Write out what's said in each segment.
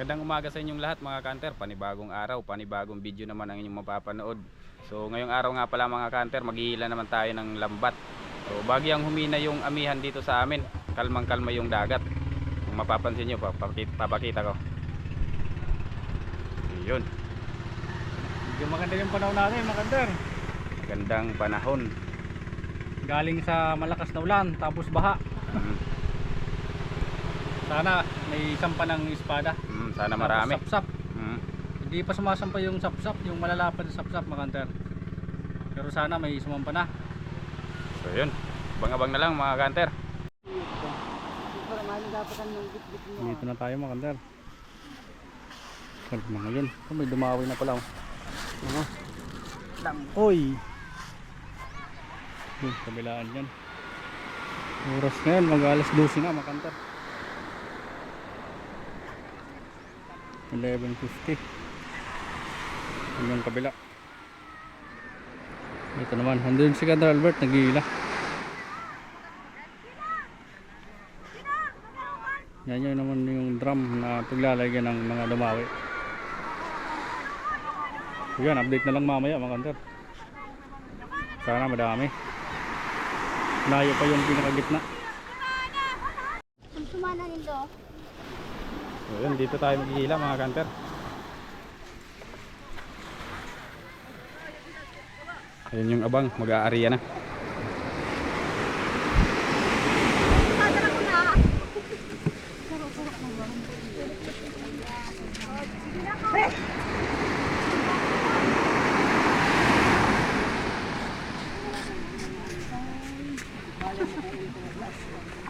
Magandang umaga sa inyong lahat mga kanter. Panibagong araw, panibagong video naman ang inyong mapapanood. So ngayong araw nga pala mga kanter, maghihila naman tayo ng lambat. So bagyang humina yung amihan dito sa amin. Kalmang kalma yung dagat. Kung mapapansin nyo, papakita, papakita ko. Yun, Medyo maganda yung panahon natin, maganda. magandang panahon. Galing sa malakas na ulan, tapos baha. Sana may sampa ng espada. mm, sana Tapos marami. Sapsap. Mm, Hindi pa sumasampa yung sapsap, yung malalapad na sapsap, makanter. Pero sana may sumampa na. so yun, abang-abang na lang mga kanter. Dito na tayo, makanter. Sarap na ngayon. Oh, may dumawi na pala. Oh. Ano? Oy! Yung kabilaan yan. Oras ngayon, mag alas 12 na, makanter. 11.50 Yun yung kabila. Ito naman, andun si Kadra Albert, nag-iila. Yan yun naman yung drum na paglalagyan ng mga dumawi. So yan, update na lang mamaya mga kanter Sana madami. Layo pa yung pinakagitna. Sumana nito. So yun, dito tayo maghihila mga kanter. Ayun yung abang, mag-aariya na.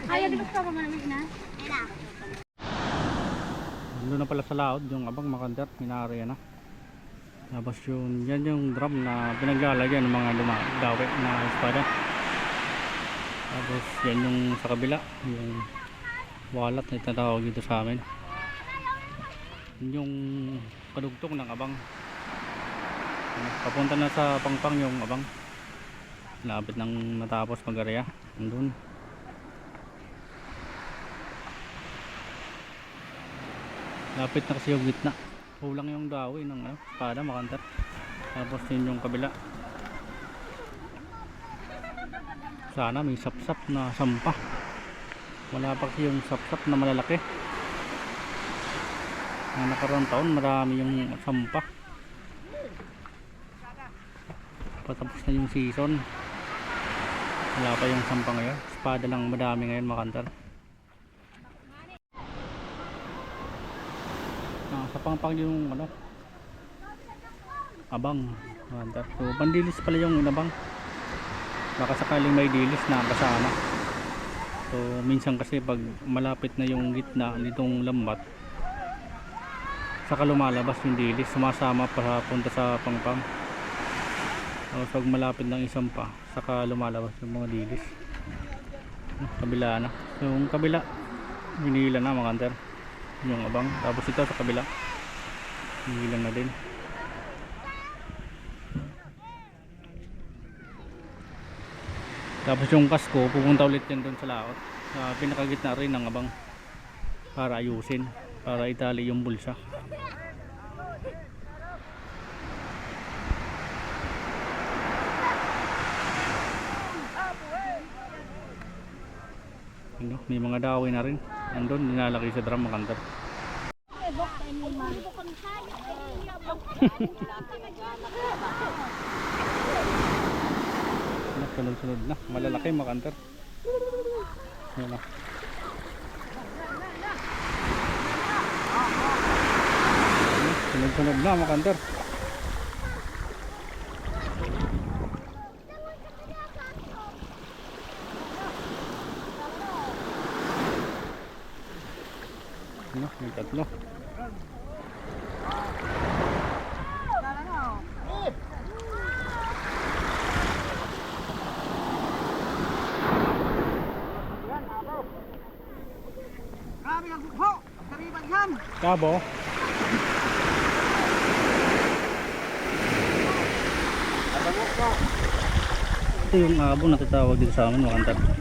Ayaw, di ba sa pa malamig na? Pala sa laot yung abang makanter, minaari na. Tapos yun, yan yung drum na pinaglalagyan ng mga dumadawi na espada. Tapos yan yung sa kabila, yung walat na itatawag dito sa amin. Yun yung kadugtong ng abang. Ano, Papunta na sa pangpang yung abang. Lapit nang natapos mag-area. Andun. Lapit na kasi yung gitna. Kulang yung dawi ng ano, espada makantar. Tapos yun yung kabila. Sana may sapsap na sampa. Wala pa kasi yung sapsap na malalaki. Na nakaraang taon marami yung sampa. Patapos na yung season. Wala pa yung sampa ngayon. Espada lang madami ngayon makantar. Ah, sa pangpang yung ano abang. So pandilis pala yung inabang. Baka sakaling may dilis na kasama. So minsan kasi pag malapit na yung gitna nitong lambat saka lumalabas yung dilis sumasama pa punta sa pangpang. Tapos pag malapit ng isang pa saka lumalabas yung mga dilis. Ah, kabila na. So yung kabila hinila na mga kanter yung abang. Tapos ito sa kabila hilang na din. Tapos yung kasko pupunta ulit yan doon sa laot. Sa pinakagitna rin ng abang. Para ayusin. Para itali yung bulsa. Ano, may mga daway na rin. Andun nilalaki sa drum makantar sunod-sunod na. Malalaki makanter. Yan na. Ano, Sunod-sunod na makanter. Ano, may tatlo. Grabe ang bukho! Ang kariban Kabo. Ito yung abo na tatawag dito sa amin makantar. pa.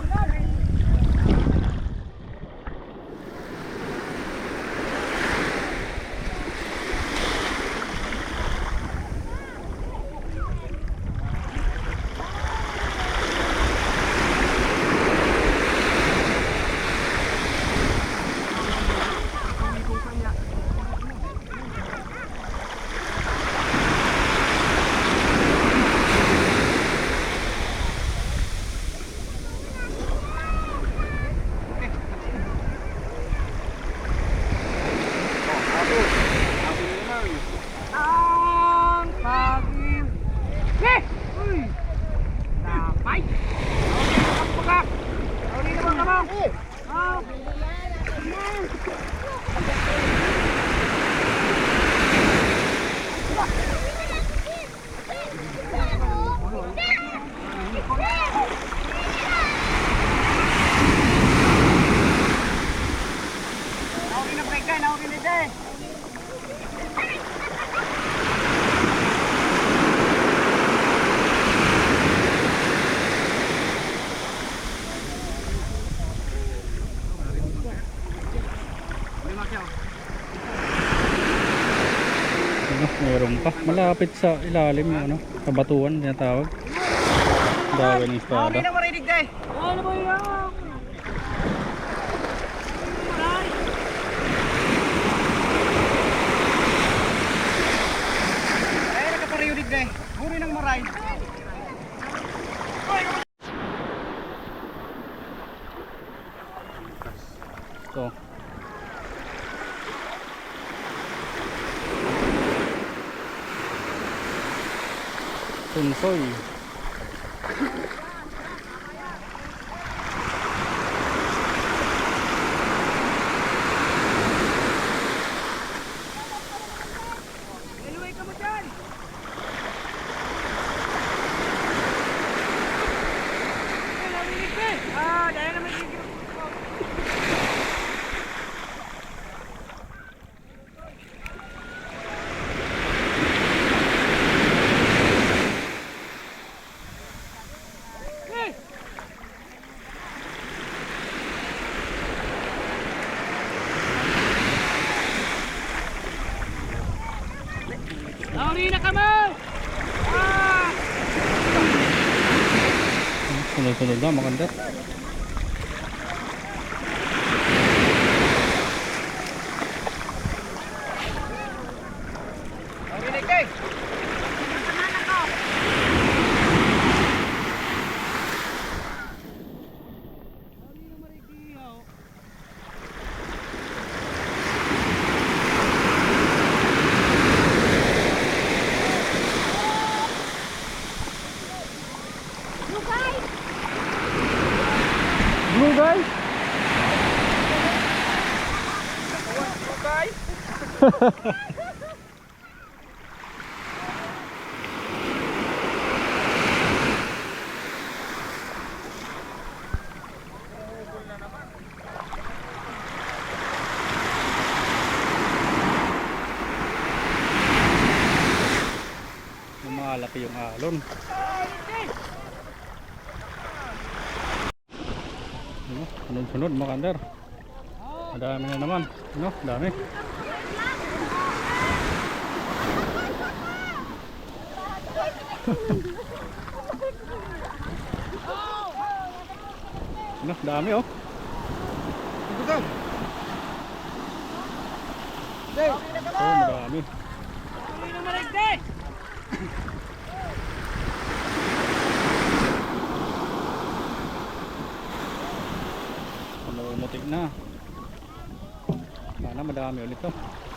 Malapit sa ilalim yung ano, sa batuan, tinatawag. Dawin ng espada. Kami na marinig day. Ano ba yan? Ng maray. Ito. 嗯，所以。Maganda. Marinig day. Blue guy! Lumalaki yung alon. Ano, sunod-sunod mga kander. Madami na naman. Ano, dami. ano, dami oh. Butong. Oh, madami. Uy na marinig day. Namumutik na. Sana madami ulit to. Para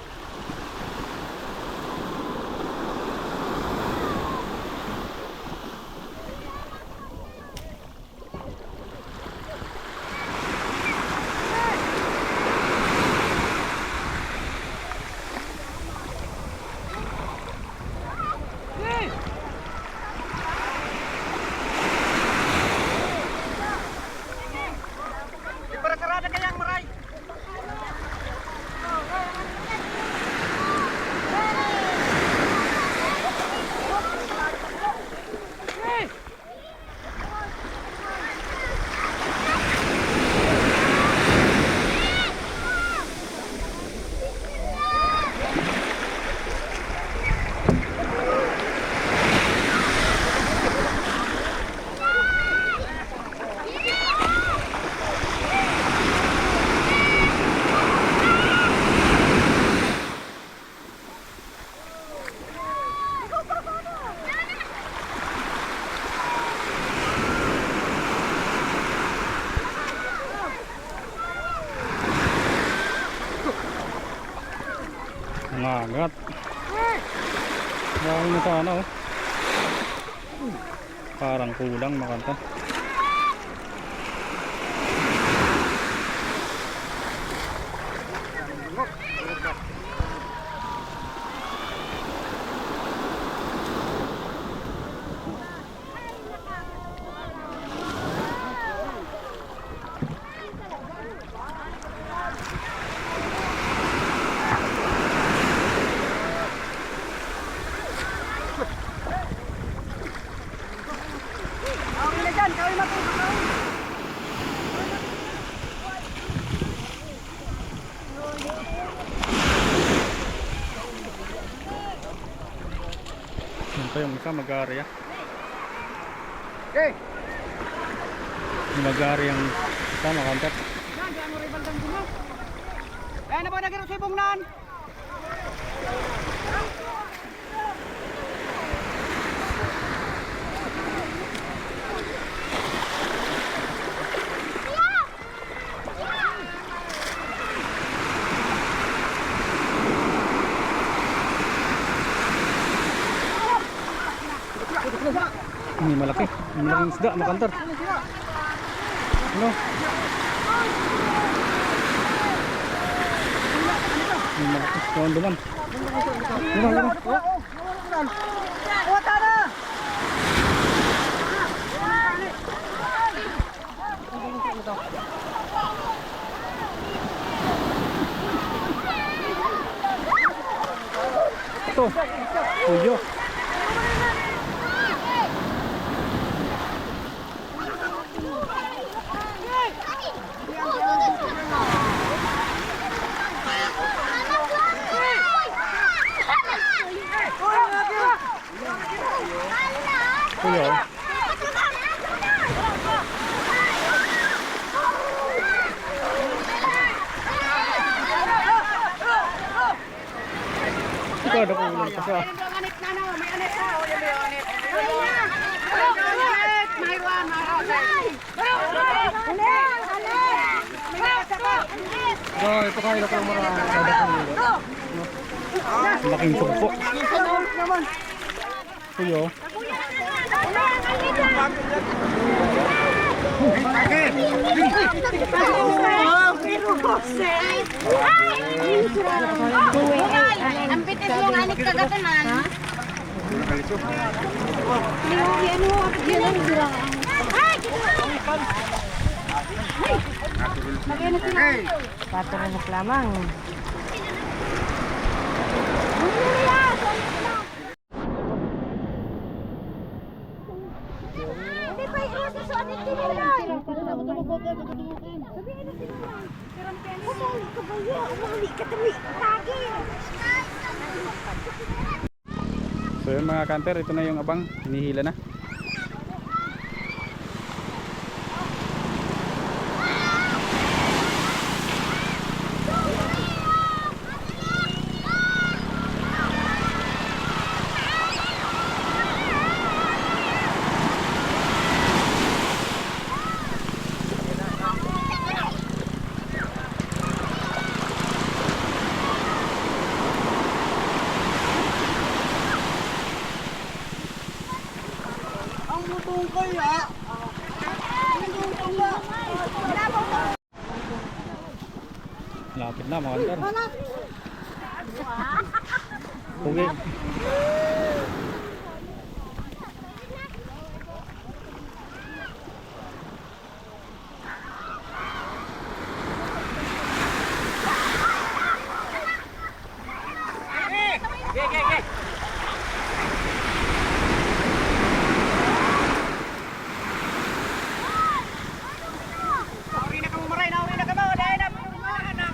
Nangangat. Dami na sana oh. Parang kulang makanta. Kami na dyan. Kami matulog. Yung isa, mag-area. Okay. Mag-area yung isa, mga kanter. Yan, di ano rival dang gulo. Eh, na ba nagiro sa ibong nan? Ini malaki. Ini malaking isda, mga kanter. Ano? Ini malaki. Kawan duman. Duman, duman. Oh, tara! Ito. Puyo. Puyo. Ito, ada ko ulan pa siya. Anit na no, may anit na. Oh, yan may Anit, may one, may anit. May kasama. So, ipakain ako ng mga ko. Laking sugpo. Puyo. Ang bitis yung anik kagatunan. Ay! Patulunok lamang. Hindi pa iwas sa anik tinilan. Sabihin na sila. Umali ka ba yun? Umali ka dali. Lagi. Mga kanter, ito na yung abang, hinihila na. Ang butong kaya. Lapit na mga kantar. Pugi. Nauri na ka mo maray, nauri na ka mo. Dahil na. Anak.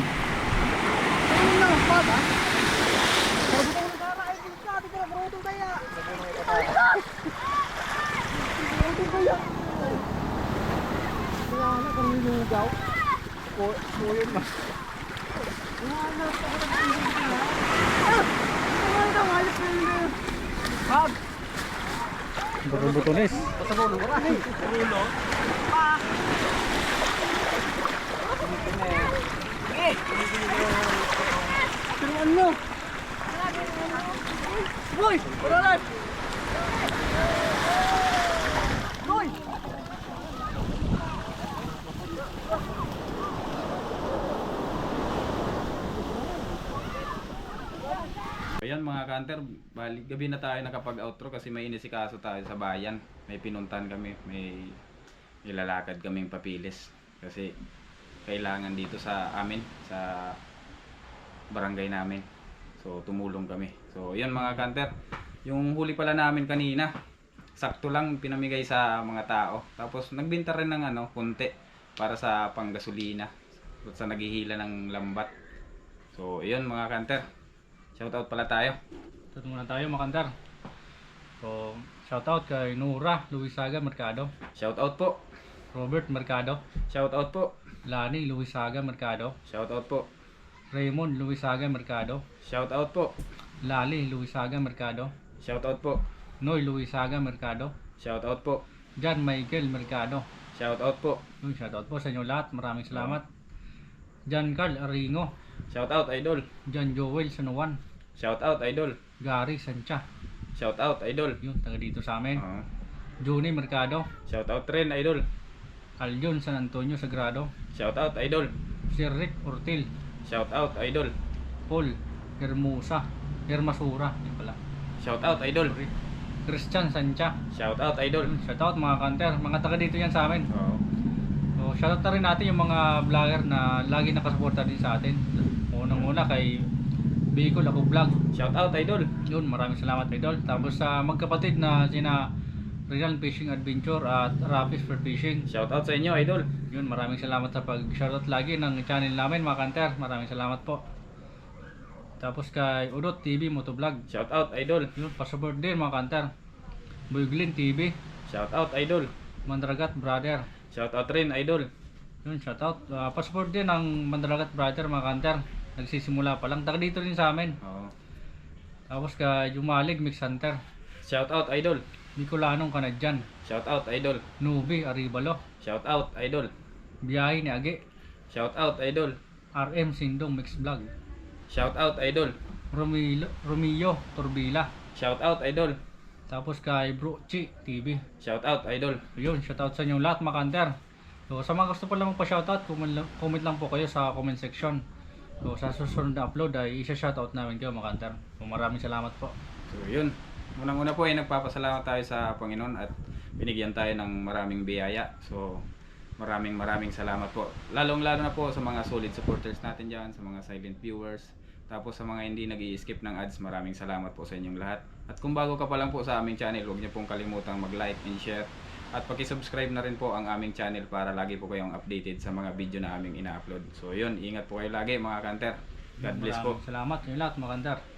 lugaw. Ko ko yun na. Ah! Wala na wala pa yun. Hab. Eh. Turuan! Boy! Paralan! Boy! Ayan mga kanter, balik gabi na tayo nakapag-outro kasi may inisikaso tayo sa bayan. May pinuntan kami, may ilalakad kaming papilis. Kasi kailangan dito sa amin, sa barangay namin. So tumulong kami. So yun mga kanter, yung huli pala namin kanina, sakto lang pinamigay sa mga tao. Tapos nagbenta rin ng ano, kunti para sa panggasolina at sa naghihila ng lambat. So yun mga kanter, shoutout pala tayo. Ito muna tayo makandar. So, shoutout kay Nura Luisaga Mercado, Shoutout po. Robert Mercado, Shoutout po. Lani Luisaga Mercado, Shoutout po. Raymond Luisaga Mercado, Shoutout po. Lali Luisaga Mercado, Shoutout po. Noy Luisaga Mercado, Shoutout po. John Michael Mercado. Shoutout po. Yun, shoutout po sa inyo lahat. Maraming salamat. John Carl Aringo, Shoutout idol. John Joel Sanuwan, Shoutout idol. Gary Sancha. Shoutout idol. Yun, taga dito sa amin. Oo. Juni Mercado, Shoutout rin idol. Aljon San Antonio Sagrado, Shoutout idol. Sir Rick Ortil, Shoutout idol. Paul Hermosa, Hermasura, yun pala. Shoutout idol. Sorry. Christian Sancha. Shoutout idol. Yun, shoutout mga kanter, mga taga dito yan sa amin. Oo. So, shoutout na rin natin yung mga vlogger na lagi nakasuporta din sa atin. Unang-una kay Bicol Ako Vlog. Shoutout idol. Yun, maraming salamat idol. Tapos sa magkapatid na sina Real Fishing Adventure at Rapis for Fishing. Shoutout sa inyo idol. Yun, maraming salamat sa pag-shoutout lagi ng channel namin mga kanter. Maraming salamat po. Tapos kay Udot TV Motovlog. Shoutout idol. Yun, pasabot din mga kanter. Buiglin TV, Shoutout idol. Mandragat Brother. Shoutout rin idol. Yun, shoutout. Uh, passport din ng Mandragat Brother mga kanter. Nagsisimula pa lang. Taga dito rin sa amin. Oo. Tapos kay Jumalig Mix Hunter. Shoutout idol. Bicolanong Kanadyan. Shoutout idol. Nubi Aribalo. Shoutout idol. Biyahe ni Age. Shoutout idol. RM Sindong Mix Vlog. Shoutout idol. Romilo, Romeo Turbila. Shoutout idol. Tapos kay Bro Chi TV. Shoutout idol. Yun, shoutout sa inyo lahat mga kanter. So, sa mga gusto pa lang magpa-shoutout, comment lang, comment lang po kayo sa comment section. So, sa susunod na upload ay isa-shoutout namin kayo mga kanter. So, maraming salamat po. So yun, unang-una po ay nagpapasalamat tayo sa Panginoon at binigyan tayo ng maraming biyaya. So maraming maraming salamat po. Lalong-lalo na po sa mga solid supporters natin dyan, sa mga silent viewers. Tapos sa mga hindi nag skip ng ads, maraming salamat po sa inyong lahat. At kung bago ka pa lang po sa aming channel, huwag niyo pong kalimutang mag-like and share. At paki-subscribe na rin po ang aming channel para lagi po kayong updated sa mga video na aming ina-upload. So yun, ingat po kayo lagi mga kanter. God bless po. Salamat sa lahat mga kanter.